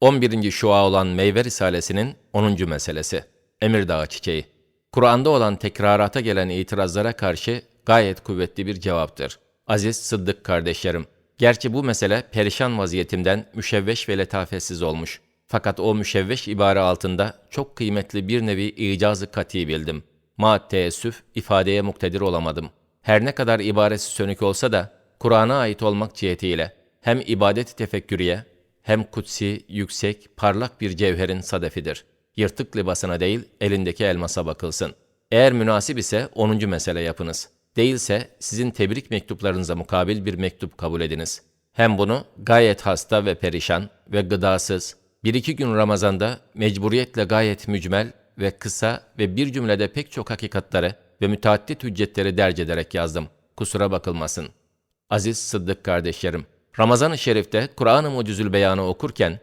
11. şua olan Meyve Risalesi'nin 10. meselesi. Emirdağ çiçeği. Kur'an'da olan tekrarata gelen itirazlara karşı gayet kuvvetli bir cevaptır. Aziz Sıddık kardeşlerim, gerçi bu mesele perişan vaziyetimden müşevveş ve letafetsiz olmuş. Fakat o müşevveş ibare altında çok kıymetli bir nevi icazı kati bildim. Ma teessüf ifadeye muktedir olamadım. Her ne kadar ibaresi sönük olsa da Kur'an'a ait olmak cihetiyle hem ibadet tefekkürüye hem kutsi, yüksek, parlak bir cevherin sadefidir. Yırtık libasına değil, elindeki elmasa bakılsın. Eğer münasip ise 10. mesele yapınız. Değilse sizin tebrik mektuplarınıza mukabil bir mektup kabul ediniz. Hem bunu gayet hasta ve perişan ve gıdasız, bir iki gün Ramazan'da mecburiyetle gayet mücmel ve kısa ve bir cümlede pek çok hakikatları ve müteaddit hüccetleri derc ederek yazdım. Kusura bakılmasın. Aziz Sıddık kardeşlerim, Ramazan-ı Şerif'te Kur'an-ı Mucizül Beyan'ı okurken,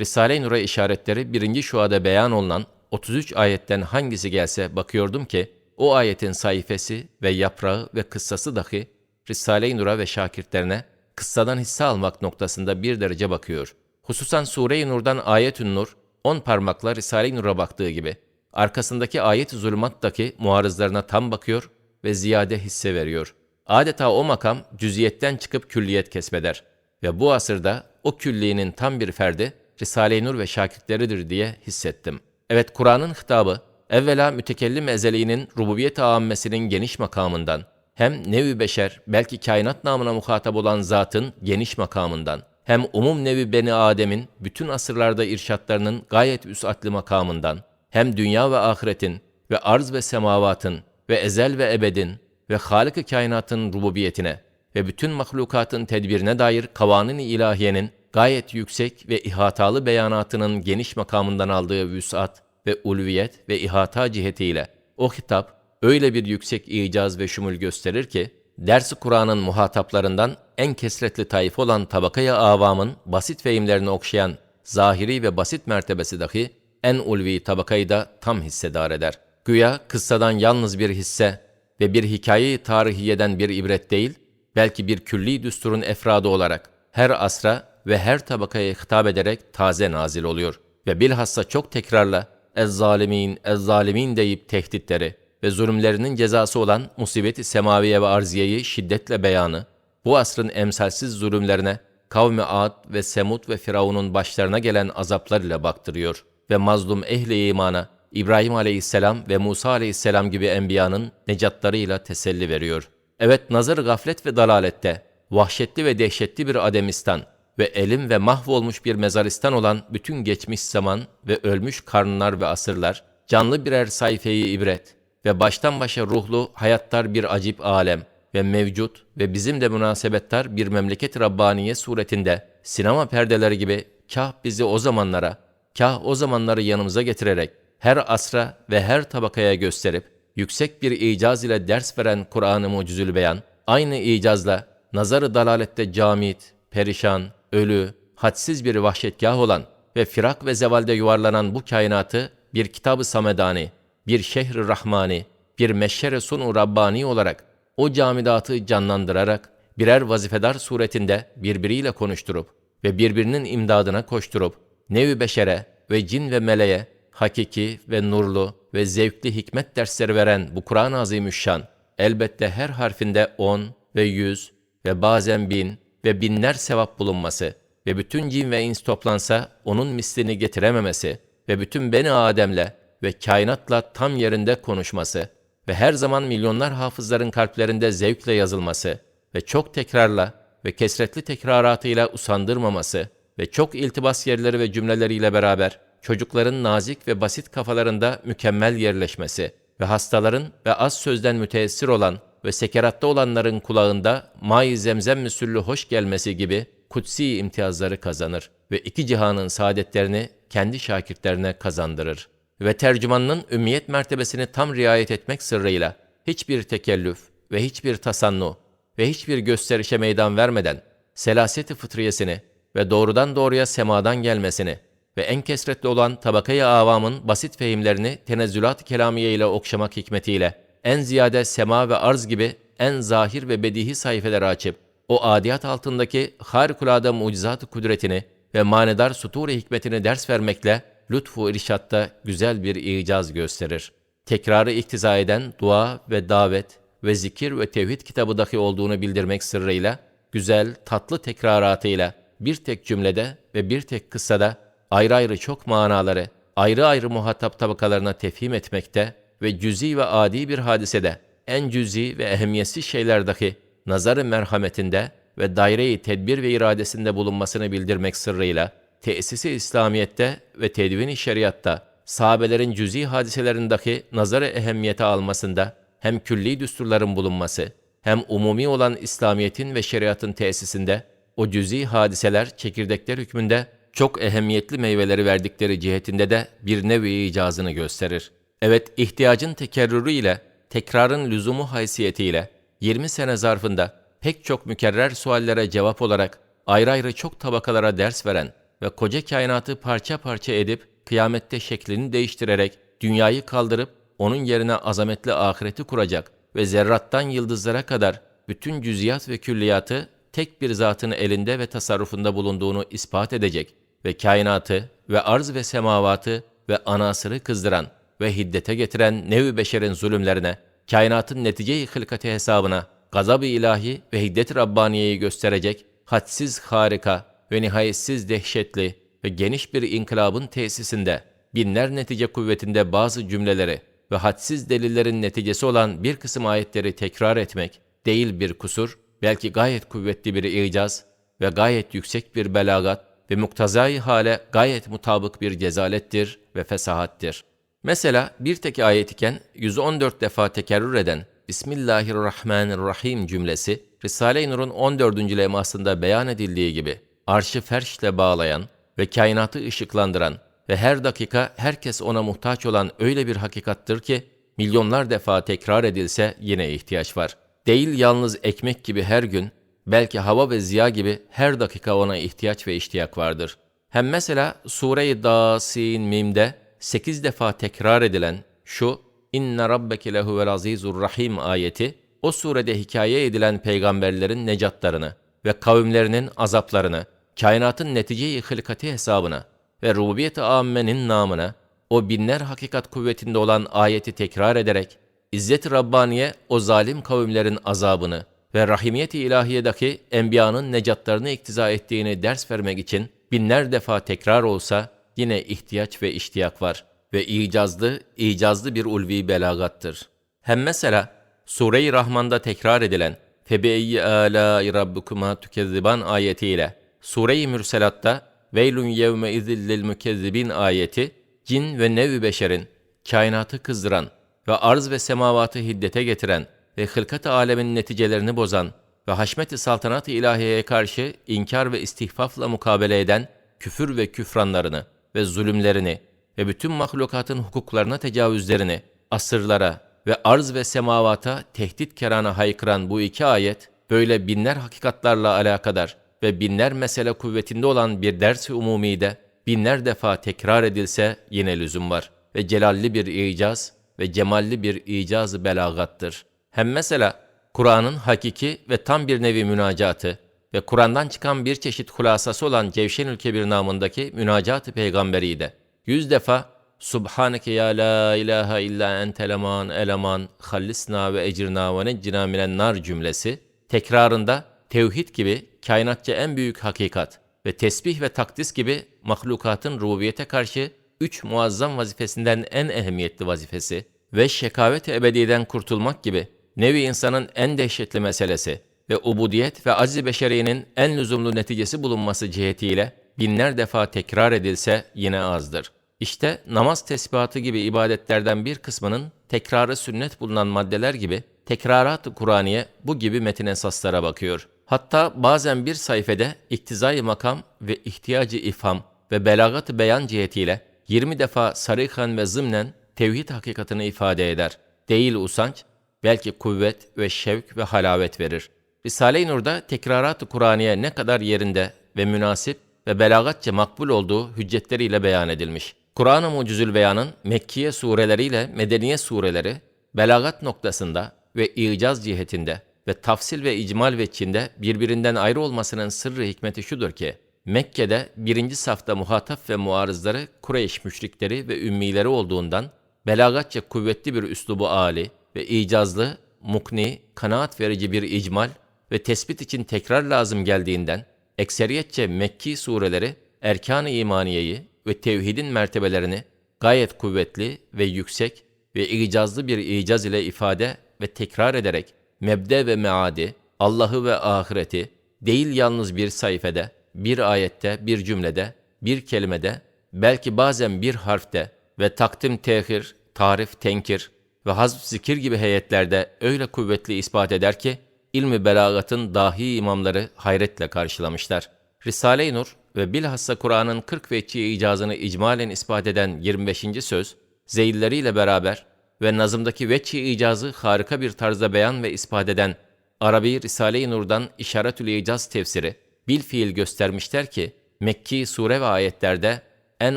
Risale-i Nur'a işaretleri birinci şuada beyan olunan 33 ayetten hangisi gelse bakıyordum ki, o ayetin sayfası ve yaprağı ve kıssası dahi Risale-i Nur'a ve şakirtlerine kıssadan hisse almak noktasında bir derece bakıyor. Hususan Sure-i Nur'dan Ayet-ün Nur, on parmakla Risale-i Nur'a baktığı gibi, arkasındaki ayet-i zulmattaki muarızlarına tam bakıyor ve ziyade hisse veriyor. Adeta o makam cüziyetten çıkıp külliyet kesbeder ve bu asırda o külliğinin tam bir ferdi Risale-i Nur ve şakirtleridir diye hissettim. Evet Kur'an'ın hitabı evvela mütekellim ezeliğinin rububiyet âmmesinin geniş makamından hem nevi beşer belki kainat namına muhatap olan zatın geniş makamından hem umum nevi beni Adem'in bütün asırlarda irşatlarının gayet üsatli makamından hem dünya ve ahiretin ve arz ve semavatın ve ezel ve ebedin ve Halık-ı kainatın rububiyetine ve bütün mahlukatın tedbirine dair kavanın-ı ilahiyenin gayet yüksek ve ihatalı beyanatının geniş makamından aldığı vüsat ve ulviyet ve ihata cihetiyle o hitap öyle bir yüksek icaz ve şumul gösterir ki, dersi Kur'an'ın muhataplarından en kesretli tayfa olan tabakaya avamın basit fehimlerini okşayan zahiri ve basit mertebesi dahi en ulvi tabakayı da tam hissedar eder. Güya kıssadan yalnız bir hisse ve bir hikayeyi tarihiyeden bir ibret değil, belki bir külli düsturun efradı olarak her asra ve her tabakaya hitap ederek taze nazil oluyor ve bilhassa çok tekrarla ez-zalimin, deyip tehditleri ve zulümlerinin cezası olan musibeti semaviye ve arziyeyi şiddetle beyanı, bu asrın emsalsiz zulümlerine kavmi Ad ve Semud ve Firavun'un başlarına gelen azaplar ile baktırıyor ve mazlum ehli imana İbrahim aleyhisselam ve Musa aleyhisselam gibi enbiyanın necatlarıyla teselli veriyor. Evet nazar gaflet ve dalalette, vahşetli ve dehşetli bir Ademistan ve elim ve mahvolmuş bir mezaristan olan bütün geçmiş zaman ve ölmüş karnlar ve asırlar, canlı birer sayfeyi ibret ve baştan başa ruhlu hayattar bir acip alem ve mevcut ve bizim de münasebettar bir memleket Rabbaniye suretinde sinema perdeleri gibi kah bizi o zamanlara, kah o zamanları yanımıza getirerek her asra ve her tabakaya gösterip yüksek bir icaz ile ders veren Kur'an-ı Mucizül Beyan, aynı icazla nazarı dalalette camit, perişan, ölü, hadsiz bir vahşetgah olan ve firak ve zevalde yuvarlanan bu kainatı bir kitab-ı samedani, bir şehri rahmani, bir meşşere sunu Rabbani olarak o camidatı canlandırarak birer vazifedar suretinde birbiriyle konuşturup ve birbirinin imdadına koşturup nevi beşere ve cin ve meleğe hakiki ve nurlu ve zevkli hikmet dersleri veren bu Kur'an-ı Azimüşşan elbette her harfinde on ve yüz ve bazen bin ve binler sevap bulunması ve bütün cin ve ins toplansa onun mislini getirememesi ve bütün beni Adem'le ve kainatla tam yerinde konuşması ve her zaman milyonlar hafızların kalplerinde zevkle yazılması ve çok tekrarla ve kesretli tekraratıyla usandırmaması ve çok iltibas yerleri ve cümleleriyle beraber çocukların nazik ve basit kafalarında mükemmel yerleşmesi ve hastaların ve az sözden müteessir olan ve sekeratta olanların kulağında may zemzem müsüllü hoş gelmesi gibi kutsi imtiyazları kazanır ve iki cihanın saadetlerini kendi şakirtlerine kazandırır. Ve tercümanının ümmiyet mertebesini tam riayet etmek sırrıyla hiçbir tekellüf ve hiçbir tasannu ve hiçbir gösterişe meydan vermeden selaseti fıtriyesini ve doğrudan doğruya semadan gelmesini ve en kesretli olan tabakayı avamın basit fehimlerini tenezzülat-ı kelamiye ile okşamak hikmetiyle en ziyade sema ve arz gibi en zahir ve bedihi sayfeleri açıp o adiyat altındaki harikulade mucizat-ı kudretini ve manidar sutur hikmetini ders vermekle lütfu irşatta güzel bir icaz gösterir. Tekrarı iktiza eden dua ve davet ve zikir ve tevhid kitabı dahi olduğunu bildirmek sırrıyla, güzel, tatlı tekraratıyla bir tek cümlede ve bir tek kıssada ayrı ayrı çok manaları, ayrı ayrı muhatap tabakalarına tefhim etmekte ve cüzi ve adi bir hadisede en cüzi ve ehemmiyetsiz şeyler dahi nazarı merhametinde ve daire-i tedbir ve iradesinde bulunmasını bildirmek sırrıyla tesisi İslamiyet'te ve tedvini şeriatta sahabelerin cüzi hadiselerindeki nazarı ehemmiyete almasında hem külli düsturların bulunması hem umumi olan İslamiyet'in ve şeriatın tesisinde o cüzi hadiseler çekirdekler hükmünde çok ehemmiyetli meyveleri verdikleri cihetinde de bir nevi icazını gösterir. Evet, ihtiyacın tekerrürü ile, tekrarın lüzumu haysiyetiyle, 20 sene zarfında pek çok mükerrer suallere cevap olarak ayrı ayrı çok tabakalara ders veren ve koca kainatı parça parça edip kıyamette şeklini değiştirerek dünyayı kaldırıp onun yerine azametli ahireti kuracak ve zerrattan yıldızlara kadar bütün cüziyat ve külliyatı tek bir zatın elinde ve tasarrufunda bulunduğunu ispat edecek ve kainatı ve arz ve semavatı ve anasırı kızdıran ve hiddete getiren nevi beşerin zulümlerine, kainatın netice-i hılkati hesabına, gazab-ı ilahi ve hiddet-i Rabbaniye'yi gösterecek, hadsiz harika ve nihayetsiz dehşetli ve geniş bir inkılabın tesisinde, binler netice kuvvetinde bazı cümleleri ve hadsiz delillerin neticesi olan bir kısım ayetleri tekrar etmek, değil bir kusur, belki gayet kuvvetli bir icaz ve gayet yüksek bir belagat ve muktazai hale gayet mutabık bir cezalettir ve fesahattir. Mesela bir tek ayet iken 114 defa tekerrür eden Bismillahirrahmanirrahim cümlesi Risale-i Nur'un 14. lemasında beyan edildiği gibi arşı ferşle bağlayan ve kainatı ışıklandıran ve her dakika herkes ona muhtaç olan öyle bir hakikattır ki milyonlar defa tekrar edilse yine ihtiyaç var. Değil yalnız ekmek gibi her gün, belki hava ve ziya gibi her dakika ona ihtiyaç ve iştiyak vardır. Hem mesela Sure-i Dasin Mim'de 8 defa tekrar edilen şu İnne rabbeke lehuvel azizur rahim ayeti o surede hikaye edilen peygamberlerin necatlarını ve kavimlerinin azaplarını, kainatın netice-i hılkati hesabına ve rububiyet-i ammenin namına o binler hakikat kuvvetinde olan ayeti tekrar ederek İzzet-i Rabbaniye o zalim kavimlerin azabını ve rahimiyet-i ilahiyedeki enbiyanın necatlarını iktiza ettiğini ders vermek için binler defa tekrar olsa yine ihtiyaç ve iştiyak var ve icazlı, icazlı bir ulvi belagattır. Hem mesela Sure-i Rahman'da tekrar edilen Febeyyi âlâi rabbukuma tükezziban ayetiyle Sure-i Mürselat'ta Veylun yevme izillil mükezzibin ayeti cin ve nev beşerin kainatı kızdıran ve arz ve semavatı hiddete getiren ve hılkat-ı alemin neticelerini bozan ve haşmet-i saltanat-ı ilahiyeye karşı inkar ve istihfafla mukabele eden küfür ve küfranlarını ve zulümlerini ve bütün mahlukatın hukuklarına tecavüzlerini asırlara ve arz ve semavata tehdit kerana haykıran bu iki ayet, böyle binler hakikatlarla alakadar ve binler mesele kuvvetinde olan bir ders-i umumide binler defa tekrar edilse yine lüzum var ve celalli bir icaz ve cemalli bir icaz belagattır. Hem mesela Kur'an'ın hakiki ve tam bir nevi münacatı ve Kur'an'dan çıkan bir çeşit hulasası olan Cevşenül Kebir namındaki münacat-ı peygamberi de yüz defa Subhaneke ya la ilahe illa ente leman eleman hallisna ve ecirna ve neccina minen nar cümlesi tekrarında tevhid gibi kainatça en büyük hakikat ve tesbih ve takdis gibi mahlukatın rububiyete karşı üç muazzam vazifesinden en ehemmiyetli vazifesi ve şekavet-i ebediden kurtulmak gibi nevi insanın en dehşetli meselesi ve ubudiyet ve aziz beşeriyenin en lüzumlu neticesi bulunması cihetiyle binler defa tekrar edilse yine azdır. İşte namaz tesbihatı gibi ibadetlerden bir kısmının tekrarı sünnet bulunan maddeler gibi tekrarat-ı Kur'aniye bu gibi metin esaslara bakıyor. Hatta bazen bir sayfede iktizai makam ve ihtiyacı ifham ve belagat-ı beyan cihetiyle 20 defa sarıhan ve zımnen tevhid hakikatını ifade eder. Değil usanç, belki kuvvet ve şevk ve halavet verir. Risale-i Nur'da tekrarat-ı Kur'aniye ne kadar yerinde ve münasip ve belagatça makbul olduğu hüccetleriyle beyan edilmiş. Kur'an-ı Mucizül Beyan'ın Mekkiye sureleriyle Medeniye sureleri belagat noktasında ve icaz cihetinde ve tafsil ve icmal veçinde birbirinden ayrı olmasının sırrı hikmeti şudur ki, Mekke'de birinci safta muhatap ve muarızları Kureyş müşrikleri ve ümmileri olduğundan belagatça kuvvetli bir üslubu âli ve icazlı, mukni, kanaat verici bir icmal ve tespit için tekrar lazım geldiğinden ekseriyetçe Mekki sureleri erkan-ı imaniyeyi ve tevhidin mertebelerini gayet kuvvetli ve yüksek ve icazlı bir icaz ile ifade ve tekrar ederek mebde ve meadi, Allah'ı ve ahireti değil yalnız bir sayfede, bir ayette, bir cümlede, bir kelimede, belki bazen bir harfte ve takdim tehir, tarif tenkir ve hazf zikir gibi heyetlerde öyle kuvvetli ispat eder ki, ilmi belagatın dahi imamları hayretle karşılamışlar. Risale-i Nur ve bilhassa Kur'an'ın 40 veçhi icazını icmalen ispat eden 25. söz, zeyilleriyle beraber ve nazımdaki veçhi icazı harika bir tarzda beyan ve ispat eden Arabi Risale-i Nur'dan İşaretül İcaz tefsiri bil fiil göstermişler ki Mekki sure ve ayetlerde en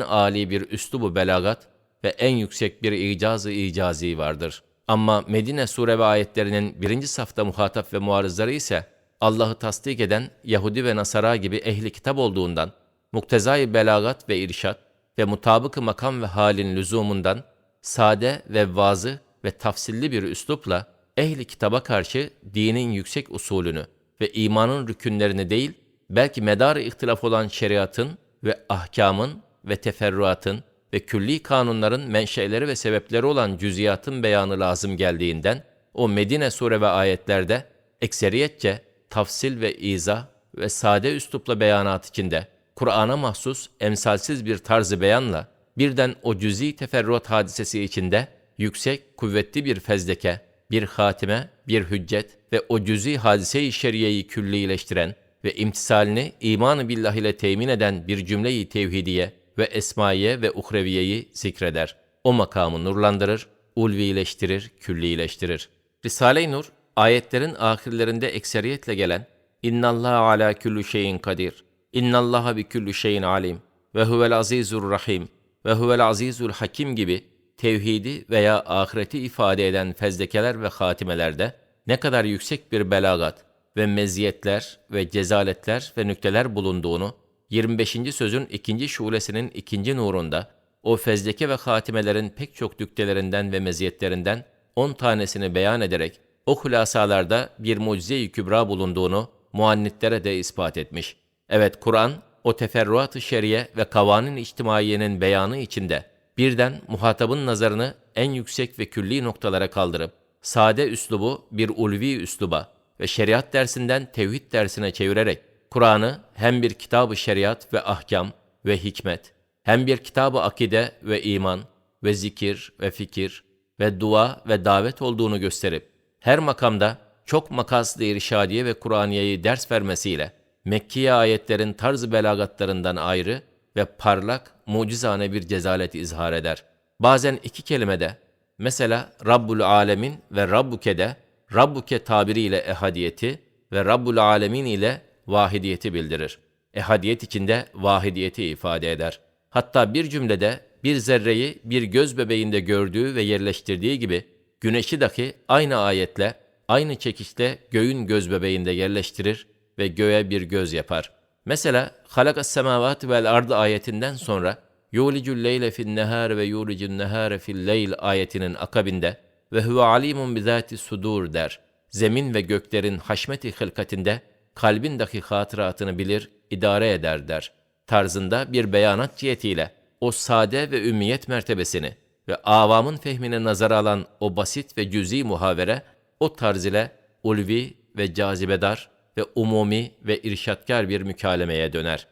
âli bir üslubu belagat ve en yüksek bir icazı icazi vardır. Ama Medine sure ve ayetlerinin birinci safta muhatap ve muarızları ise Allah'ı tasdik eden Yahudi ve Nasara gibi ehli kitap olduğundan, muktezai belagat ve irşat ve mutabık makam ve halin lüzumundan, sade ve vazı ve tafsilli bir üslupla ehli kitaba karşı dinin yüksek usulünü ve imanın rükünlerini değil, belki medar ihtilaf olan şeriatın ve ahkamın ve teferruatın ve külli kanunların menşeleri ve sebepleri olan cüziyatın beyanı lazım geldiğinden, o Medine sure ve ayetlerde ekseriyetçe tafsil ve izah ve sade üslupla beyanat içinde Kur'an'a mahsus emsalsiz bir tarzı beyanla birden o cüzi teferruat hadisesi içinde yüksek, kuvvetli bir fezleke, bir hatime, bir hüccet ve o cüzi hadise-i şeriyeyi küllileştiren ve imtisalini iman billah ile temin eden bir cümleyi tevhidiye ve esmaiye ve uhreviyeyi zikreder. O makamı nurlandırır, ulvileştirir, küllileştirir. Risale-i Nur, ayetlerin ahirlerinde ekseriyetle gelen İnnallâhe alâ küllü şeyin kadir. İnnallâhe bi küllü şeyin alim. Ve huvel azizur rahim. Ve huvel azizul hakim gibi tevhidi veya ahireti ifade eden fezlekeler ve hatimelerde ne kadar yüksek bir belagat ve meziyetler ve cezaletler ve nükteler bulunduğunu 25. sözün ikinci şulesinin ikinci nurunda o fezleke ve hatimelerin pek çok nüktelerinden ve meziyetlerinden 10 tanesini beyan ederek o hulasalarda bir mucize-i kübra bulunduğunu muannitlere de ispat etmiş. Evet Kur'an o teferruat-ı şeriye ve kavanin içtimaiyenin beyanı içinde birden muhatabın nazarını en yüksek ve külli noktalara kaldırıp sade üslubu bir ulvi üsluba ve şeriat dersinden tevhid dersine çevirerek Kur'an'ı hem bir kitabı şeriat ve ahkam ve hikmet, hem bir kitabı akide ve iman ve zikir ve fikir ve dua ve davet olduğunu gösterip her makamda çok makaslı irşadiye ve Kur'aniyeyi ders vermesiyle Mekkiye ayetlerin tarzı belagatlarından ayrı ve parlak, mucizane bir cezalet izhar eder. Bazen iki kelimede, mesela Rabbul Alemin ve Rabbuke'de Rabbuke tabiriyle ehadiyeti ve Rabbul Alemin ile vahidiyeti bildirir. Ehadiyet içinde vahidiyeti ifade eder. Hatta bir cümlede bir zerreyi bir göz bebeğinde gördüğü ve yerleştirdiği gibi güneşi dahi aynı ayetle, aynı çekişte göğün göz bebeğinde yerleştirir ve göğe bir göz yapar. Mesela halakas semavat vel ardı ayetinden sonra yulicul leyle fin nehar ve yulicun nehare fil leyl ayetinin akabinde ve huve alimun bizati sudur der. Zemin ve göklerin haşmeti hılkatinde kalbin dahi hatıratını bilir, idare eder der. Tarzında bir beyanat cihetiyle o sade ve ümmiyet mertebesini ve avamın fehmine nazara alan o basit ve cüzi muhavere o tarz ile ulvi ve cazibedar ve umumi ve irşatkar bir mükalemeye döner.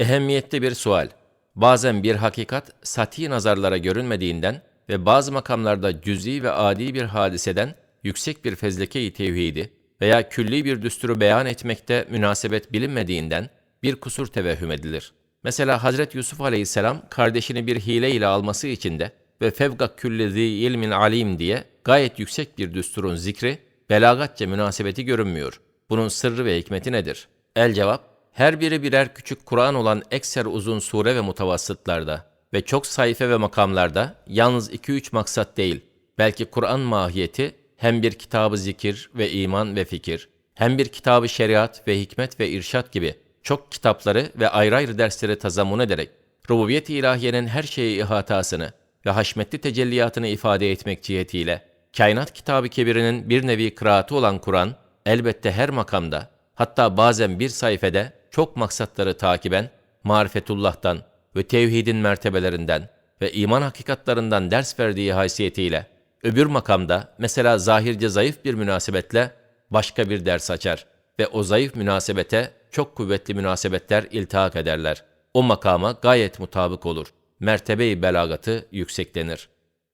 Ehemmiyetli bir sual. Bazen bir hakikat sati nazarlara görünmediğinden ve bazı makamlarda cüzi ve adi bir hadiseden yüksek bir fezleke-i tevhidi veya külli bir düsturu beyan etmekte münasebet bilinmediğinden bir kusur tevehhüm edilir. Mesela Hazret Yusuf aleyhisselam kardeşini bir hile ile alması için de ve fevgak külli zi ilmin alim diye gayet yüksek bir düsturun zikri belagatça münasebeti görünmüyor. Bunun sırrı ve hikmeti nedir? El cevap, her biri birer küçük Kur'an olan ekser uzun sure ve mutavassıtlarda ve çok sayfa ve makamlarda yalnız 2-3 maksat değil, belki Kur'an mahiyeti hem bir kitabı zikir ve iman ve fikir, hem bir kitabı şeriat ve hikmet ve irşat gibi çok kitapları ve ayrı ayrı dersleri tazammun ederek, rububiyet-i ilahiyenin her şeye ihatasını ve haşmetli tecelliyatını ifade etmek cihetiyle, kainat kitabı kebirinin bir nevi kıraatı olan Kur'an, elbette her makamda, hatta bazen bir sayfede çok maksatları takiben, marifetullah'tan ve tevhidin mertebelerinden ve iman hakikatlarından ders verdiği haysiyetiyle, öbür makamda mesela zahirce zayıf bir münasebetle başka bir ders açar ve o zayıf münasebete çok kuvvetli münasebetler iltihak ederler. O makama gayet mutabık olur. Mertebe-i belagatı yükseklenir.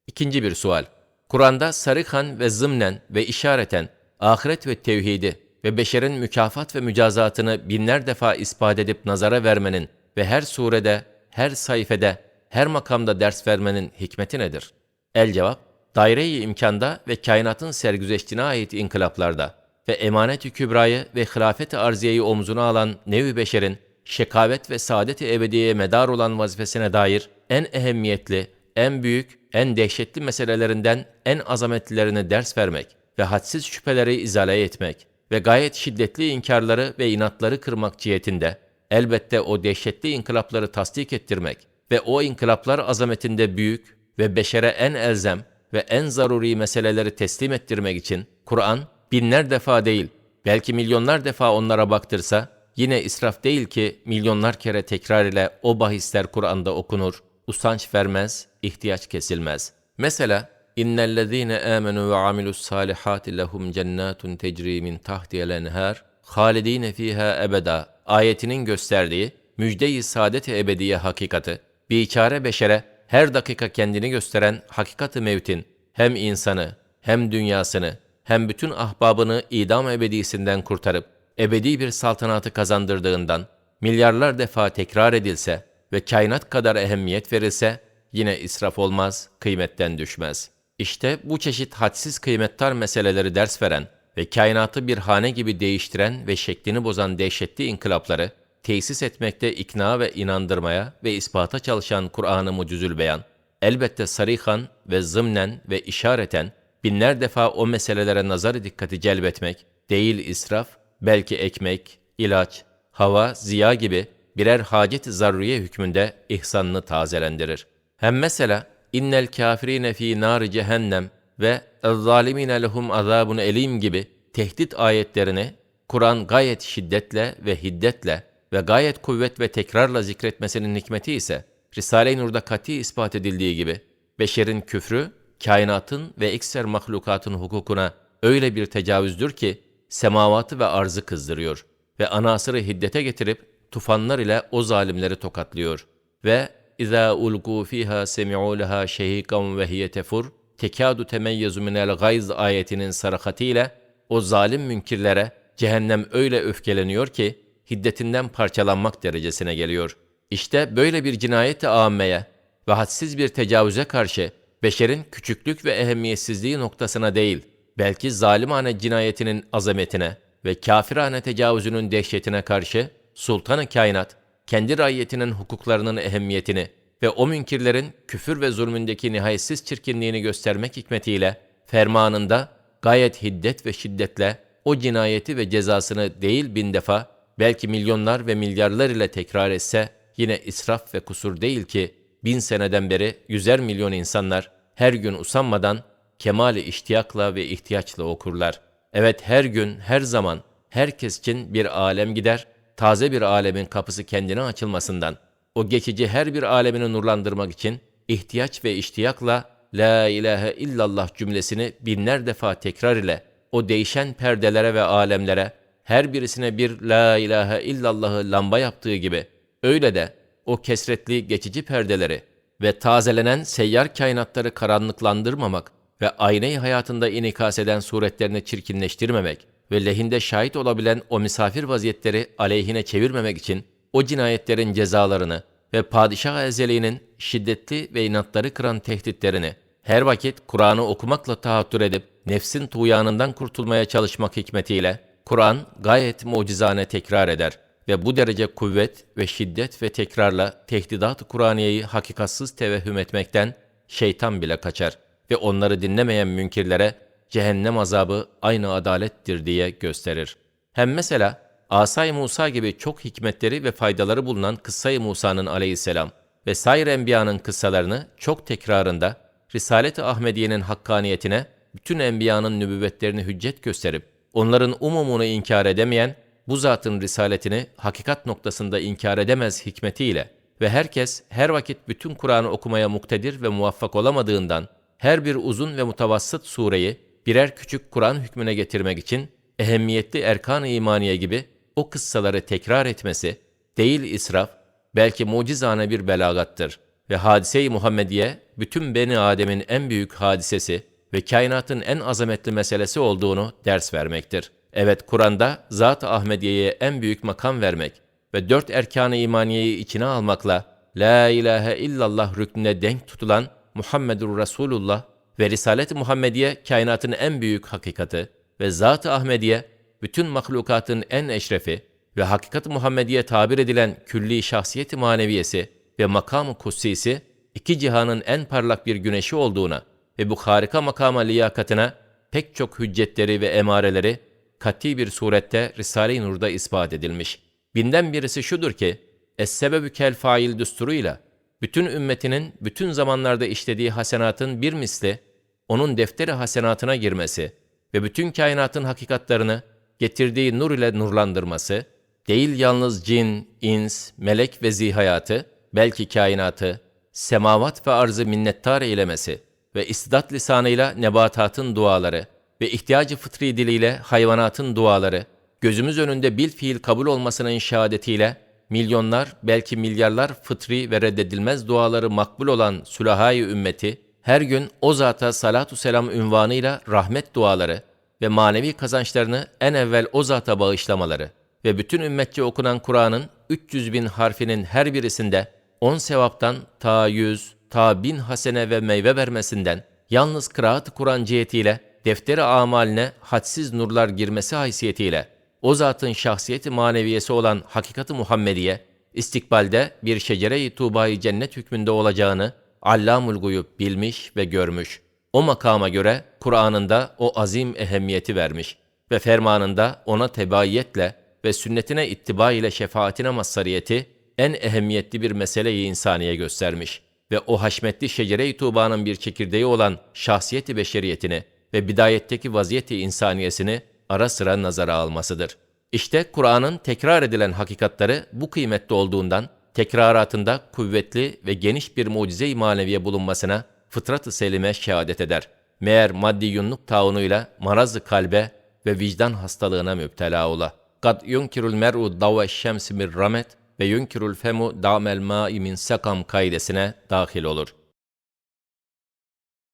İkinci bir sual. Kur'an'da sarıhan ve zımnen ve işareten ahiret ve tevhidi ve beşerin mükafat ve mücazatını binler defa ispat edip nazara vermenin ve her surede, her sayfede, her makamda ders vermenin hikmeti nedir? El cevap, daire-i imkanda ve kainatın sergüzeştiğine ait inkılaplarda ve emanet-i kübrayı ve hilafet-i arziyeyi omzuna alan nevi beşerin şekavet ve saadet-i ebediyeye medar olan vazifesine dair en ehemmiyetli, en büyük, en dehşetli meselelerinden en azametlilerini ders vermek ve hadsiz şüpheleri izale etmek ve gayet şiddetli inkarları ve inatları kırmak cihetinde elbette o dehşetli inkılapları tasdik ettirmek ve o inkılaplar azametinde büyük ve beşere en elzem ve en zaruri meseleleri teslim ettirmek için Kur'an binler defa değil, belki milyonlar defa onlara baktırsa, yine israf değil ki milyonlar kere tekrar ile o bahisler Kur'an'da okunur, usanç vermez, ihtiyaç kesilmez. Mesela, İnnellezîne âmenû ve amilus salihâti lehum cennâtun tecrî min tahtiyel enhâr, halidîne fîhâ ebedâ ayetinin gösterdiği müjde-i saadet-i ebediye hakikati, biçare beşere her dakika kendini gösteren hakikat-ı mevtin hem insanı, hem dünyasını, hem bütün ahbabını idam ebedisinden kurtarıp ebedi bir saltanatı kazandırdığından milyarlar defa tekrar edilse ve kainat kadar ehemmiyet verilse yine israf olmaz, kıymetten düşmez. İşte bu çeşit hadsiz kıymettar meseleleri ders veren ve kainatı bir hane gibi değiştiren ve şeklini bozan dehşetli inkılapları tesis etmekte ikna ve inandırmaya ve ispata çalışan Kur'an-ı Mucizül Beyan, elbette sarihan ve zımnen ve işareten binler defa o meselelere nazar dikkati celbetmek, değil israf, belki ekmek, ilaç, hava, ziya gibi birer hacet-i zaruriye hükmünde ihsanını tazelendirir. Hem mesela innel kafirine fi nar cehennem ve zalimine lehum azabun elim gibi tehdit ayetlerini Kur'an gayet şiddetle ve hiddetle ve gayet kuvvet ve tekrarla zikretmesinin hikmeti ise Risale-i Nur'da kati ispat edildiği gibi beşerin küfrü kainatın ve ekser mahlukatın hukukuna öyle bir tecavüzdür ki semavatı ve arzı kızdırıyor ve anasırı hiddete getirip tufanlar ile o zalimleri tokatlıyor ve اِذَا اُلْقُوا ف۪يهَا سَمِعُوا لَهَا شَه۪يقًا وَهِيَ تَفُرْ tekadu temeyyezu minel gayz ayetinin sarakatiyle o zalim münkirlere cehennem öyle öfkeleniyor ki hiddetinden parçalanmak derecesine geliyor. İşte böyle bir cinayet-i âmmeye ve hadsiz bir tecavüze karşı beşerin küçüklük ve ehemmiyetsizliği noktasına değil, belki zalimane cinayetinin azametine ve kafirane tecavüzünün dehşetine karşı sultanı kainat kendi raiyetinin hukuklarının ehemmiyetini ve o münkirlerin küfür ve zulmündeki nihayetsiz çirkinliğini göstermek hikmetiyle fermanında gayet hiddet ve şiddetle o cinayeti ve cezasını değil bin defa belki milyonlar ve milyarlar ile tekrar etse yine israf ve kusur değil ki bin seneden beri yüzer milyon insanlar her gün usanmadan kemali iştiyakla ve ihtiyaçla okurlar. Evet her gün, her zaman herkes için bir alem gider, taze bir alemin kapısı kendine açılmasından, o geçici her bir alemini nurlandırmak için ihtiyaç ve iştiyakla La ilahe illallah cümlesini binler defa tekrar ile o değişen perdelere ve alemlere her birisine bir La ilahe illallahı lamba yaptığı gibi öyle de o kesretli geçici perdeleri ve tazelenen seyyar kainatları karanlıklandırmamak ve aynayı hayatında inikas eden suretlerini çirkinleştirmemek ve lehinde şahit olabilen o misafir vaziyetleri aleyhine çevirmemek için o cinayetlerin cezalarını ve padişah ezeliğinin şiddetli ve inatları kıran tehditlerini her vakit Kur'an'ı okumakla tahattür edip nefsin tuğyanından kurtulmaya çalışmak hikmetiyle Kur'an gayet mucizane tekrar eder ve bu derece kuvvet ve şiddet ve tekrarla tehdidat-ı Kur'aniyeyi hakikatsız tevehhüm etmekten şeytan bile kaçar ve onları dinlemeyen münkirlere cehennem azabı aynı adalettir diye gösterir. Hem mesela Asay Musa gibi çok hikmetleri ve faydaları bulunan Kıssay Musa'nın aleyhisselam ve sair enbiyanın kıssalarını çok tekrarında Risalet-i Ahmediye'nin hakkaniyetine bütün enbiyanın nübüvvetlerini hüccet gösterip onların umumunu inkar edemeyen bu zatın risaletini hakikat noktasında inkar edemez hikmetiyle ve herkes her vakit bütün Kur'an'ı okumaya muktedir ve muvaffak olamadığından her bir uzun ve mutavassıt sureyi birer küçük Kur'an hükmüne getirmek için ehemmiyetli erkan-ı imaniye gibi o kıssaları tekrar etmesi, değil israf, belki mucizane bir belagattır ve hadise-i Muhammediye bütün Beni Adem'in en büyük hadisesi ve kainatın en azametli meselesi olduğunu ders vermektir. Evet Kur'an'da Zat-ı Ahmediye'ye en büyük makam vermek ve dört erkan-ı imaniyeyi içine almakla La ilahe illallah rüknüne denk tutulan Muhammedur Resulullah ve Risalet-i Muhammediye kainatın en büyük hakikati ve Zat-ı Ahmediye bütün mahlukatın en eşrefi ve hakikat-ı Muhammediye tabir edilen külli şahsiyet-i maneviyesi ve makam-ı kutsisi iki cihanın en parlak bir güneşi olduğuna ve bu harika makama liyakatına pek çok hüccetleri ve emareleri kati bir surette Risale-i Nur'da ispat edilmiş. Binden birisi şudur ki, Es-sebebü kel fail düsturuyla bütün ümmetinin bütün zamanlarda işlediği hasenatın bir misli onun defteri hasenatına girmesi ve bütün kainatın hakikatlarını getirdiği nur ile nurlandırması, değil yalnız cin, ins, melek ve zihayatı, belki kainatı, semavat ve arzı minnettar eylemesi ve istidat lisanıyla nebatatın duaları ve ihtiyacı fıtri diliyle hayvanatın duaları, gözümüz önünde bil fiil kabul olmasının şehadetiyle, milyonlar, belki milyarlar fıtri ve reddedilmez duaları makbul olan sülahai ümmeti, her gün o zata salatu selam ünvanıyla rahmet duaları ve manevi kazançlarını en evvel o zata bağışlamaları ve bütün ümmetçe okunan Kur'an'ın 300 bin harfinin her birisinde 10 sevaptan ta 100, ta bin hasene ve meyve vermesinden, yalnız kıraat-ı Kur'an cihetiyle defteri amaline hadsiz nurlar girmesi haysiyetiyle, o zatın şahsiyeti maneviyesi olan hakikat-ı Muhammediye, istikbalde bir şecere-i tuğbayı cennet hükmünde olacağını Allamul Guyub bilmiş ve görmüş. O makama göre Kur'an'ında o azim ehemmiyeti vermiş ve fermanında ona tebaiyetle ve sünnetine ittiba ile şefaatine mazhariyeti en ehemmiyetli bir meseleyi insaniye göstermiş ve o haşmetli şecere-i tuğbanın bir çekirdeği olan şahsiyeti beşeriyetini ve bidayetteki vaziyeti insaniyesini ara sıra nazara almasıdır. İşte Kur'an'ın tekrar edilen hakikatları bu kıymetli olduğundan tekraratında kuvvetli ve geniş bir mucize-i maneviye bulunmasına fıtrat-ı selime şehadet eder. Meğer maddi yunluk taunuyla marazı kalbe ve vicdan hastalığına müptela ola. Kad yunkirul mer'u davve şemsi mir ramet ve yunkirul femu damel ma'i min sakam kaidesine dahil olur.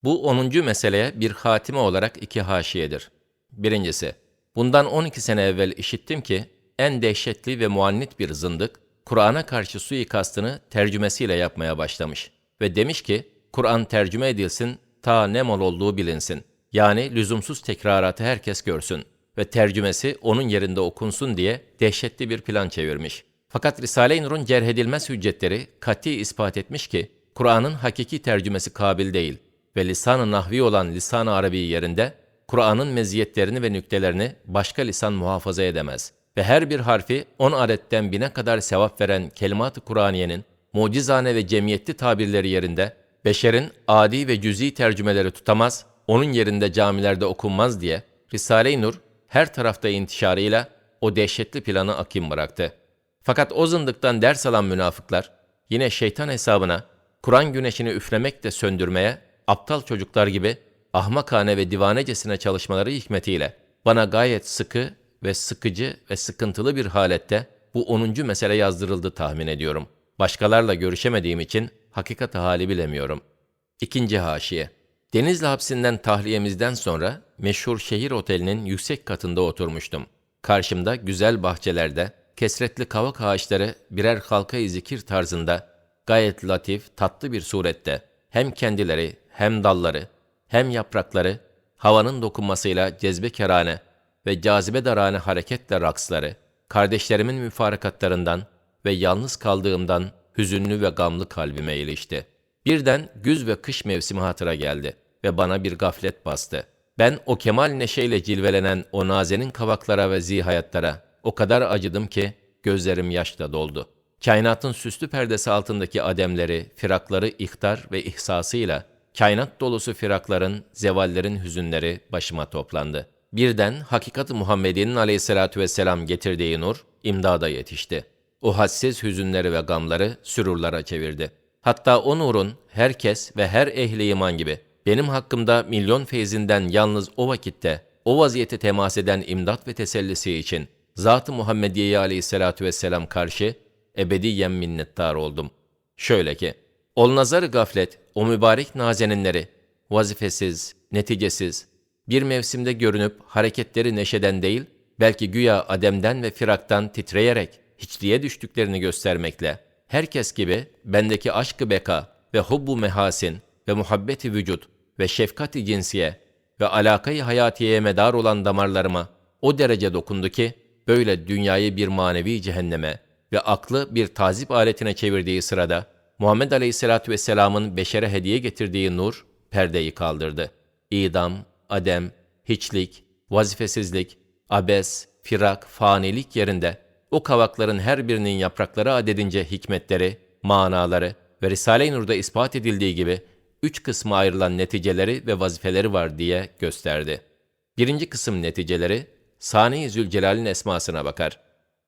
Bu 10. meseleye bir hatime olarak iki haşiyedir. Birincisi, bundan 12 sene evvel işittim ki, en dehşetli ve muannit bir zındık, Kur'an'a karşı suikastını tercümesiyle yapmaya başlamış ve demiş ki, Kur'an tercüme edilsin, ta ne mal olduğu bilinsin. Yani lüzumsuz tekraratı herkes görsün ve tercümesi onun yerinde okunsun diye dehşetli bir plan çevirmiş. Fakat Risale-i Nur'un cerhedilmez hüccetleri kati ispat etmiş ki, Kur'an'ın hakiki tercümesi kabil değil ve lisan-ı nahvi olan lisan-ı arabi yerinde, Kur'an'ın meziyetlerini ve nüktelerini başka lisan muhafaza edemez ve her bir harfi on adetten bine kadar sevap veren kelimat-ı Kur'aniyenin mucizane ve cemiyetli tabirleri yerinde beşerin adi ve cüzi tercümeleri tutamaz, onun yerinde camilerde okunmaz diye Risale-i Nur her tarafta intişarıyla o dehşetli planı akim bıraktı. Fakat o zındıktan ders alan münafıklar yine şeytan hesabına Kur'an güneşini üflemek de söndürmeye aptal çocuklar gibi ahmakane ve divanecesine çalışmaları hikmetiyle bana gayet sıkı ve sıkıcı ve sıkıntılı bir halette bu 10. mesele yazdırıldı tahmin ediyorum. Başkalarla görüşemediğim için hakikat hali bilemiyorum. İkinci haşiye. Denizli hapsinden tahliyemizden sonra meşhur şehir otelinin yüksek katında oturmuştum. Karşımda güzel bahçelerde kesretli kavak ağaçları birer halka zikir tarzında gayet latif, tatlı bir surette hem kendileri hem dalları hem yaprakları havanın dokunmasıyla cezbe kerane ve cazibe darane hareketle raksları, kardeşlerimin müfarakatlarından ve yalnız kaldığımdan hüzünlü ve gamlı kalbime ilişti. Birden güz ve kış mevsimi hatıra geldi ve bana bir gaflet bastı. Ben o kemal neşeyle cilvelenen o nazenin kavaklara ve zihayatlara o kadar acıdım ki gözlerim yaşla doldu. Kainatın süslü perdesi altındaki ademleri, firakları ihtar ve ihsasıyla kainat dolusu firakların, zevallerin hüzünleri başıma toplandı. Birden hakikat-ı Muhammedi'nin aleyhissalatü vesselam getirdiği nur imdada yetişti. O hassiz hüzünleri ve gamları sürurlara çevirdi. Hatta o nurun herkes ve her ehli iman gibi benim hakkımda milyon feyzinden yalnız o vakitte o vaziyete temas eden imdat ve tesellisi için Zat-ı Muhammediye aleyhissalatu vesselam karşı ebediyen minnettar oldum. Şöyle ki, ol nazar gaflet, o mübarek nazeninleri, vazifesiz, neticesiz, bir mevsimde görünüp hareketleri neşeden değil, belki güya ademden ve firaktan titreyerek hiçliğe düştüklerini göstermekle, herkes gibi bendeki aşkı beka ve hubbu mehasin ve muhabbeti vücut ve şefkati cinsiye ve alakayı hayatiyeye medar olan damarlarıma o derece dokundu ki, böyle dünyayı bir manevi cehenneme ve aklı bir tazip aletine çevirdiği sırada, Muhammed Aleyhisselatü Vesselam'ın beşere hediye getirdiği nur, perdeyi kaldırdı. İdam, adem, hiçlik, vazifesizlik, abes, firak, fanilik yerinde o kavakların her birinin yaprakları adedince hikmetleri, manaları ve Risale-i Nur'da ispat edildiği gibi üç kısma ayrılan neticeleri ve vazifeleri var diye gösterdi. Birinci kısım neticeleri, Sani Zülcelal'in esmasına bakar.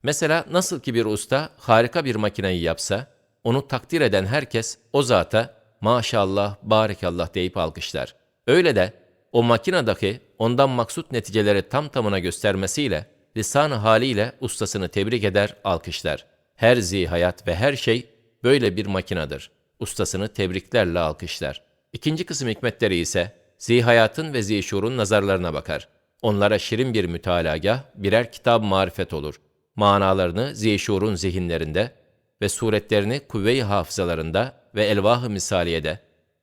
Mesela nasıl ki bir usta harika bir makineyi yapsa, onu takdir eden herkes o zata maşallah, barekallah deyip alkışlar. Öyle de o makinedaki ondan maksut neticeleri tam tamına göstermesiyle, lisan-ı haliyle ustasını tebrik eder, alkışlar. Her zihayat ve her şey böyle bir makinedir. Ustasını tebriklerle alkışlar. İkinci kısım hikmetleri ise zihayatın ve zişurun nazarlarına bakar. Onlara şirin bir mütalagah, birer kitap marifet olur. Manalarını zişurun zihinlerinde ve suretlerini kuvve-i hafızalarında ve elvah-ı misaliyede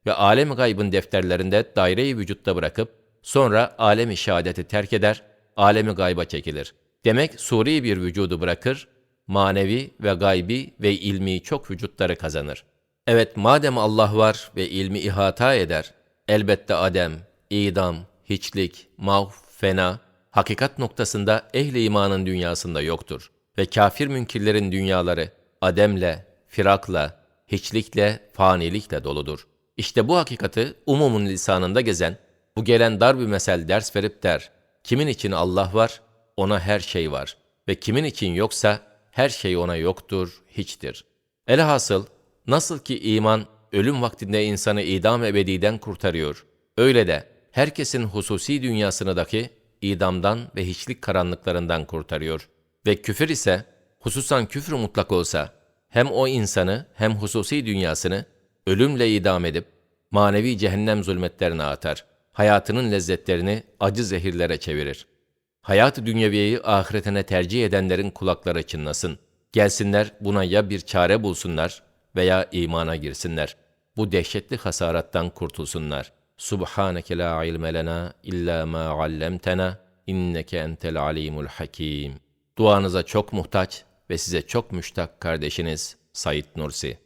ve alem gaybın defterlerinde daire-i vücutta bırakıp sonra alem-i şehadeti terk eder, alemi gayba çekilir. Demek suri bir vücudu bırakır, manevi ve gaybi ve ilmi çok vücutları kazanır. Evet madem Allah var ve ilmi ihata eder, elbette adem, idam, hiçlik, mahv, fena, hakikat noktasında ehli imanın dünyasında yoktur. Ve kafir münkirlerin dünyaları ademle, firakla, hiçlikle, fanilikle doludur. İşte bu hakikati umumun lisanında gezen, bu gelen dar bir mesel ders verip der, kimin için Allah var, ona her şey var ve kimin için yoksa her şey ona yoktur, hiçtir. Elhasıl, nasıl ki iman ölüm vaktinde insanı idam ebediden kurtarıyor, öyle de herkesin hususi dünyasındaki idamdan ve hiçlik karanlıklarından kurtarıyor. Ve küfür ise, hususan küfür mutlak olsa, hem o insanı hem hususi dünyasını ölümle idam edip, manevi cehennem zulmetlerine atar. Hayatının lezzetlerini acı zehirlere çevirir. Hayat-ı dünyeviyeyi ahiretine tercih edenlerin kulakları çınlasın. Gelsinler buna ya bir çare bulsunlar veya imana girsinler. Bu dehşetli hasarattan kurtulsunlar. Subhaneke la ilme lena illa ma allamtena inneke entel alimul hakim. Duanıza çok muhtaç ve size çok müştak kardeşiniz Said Nursi.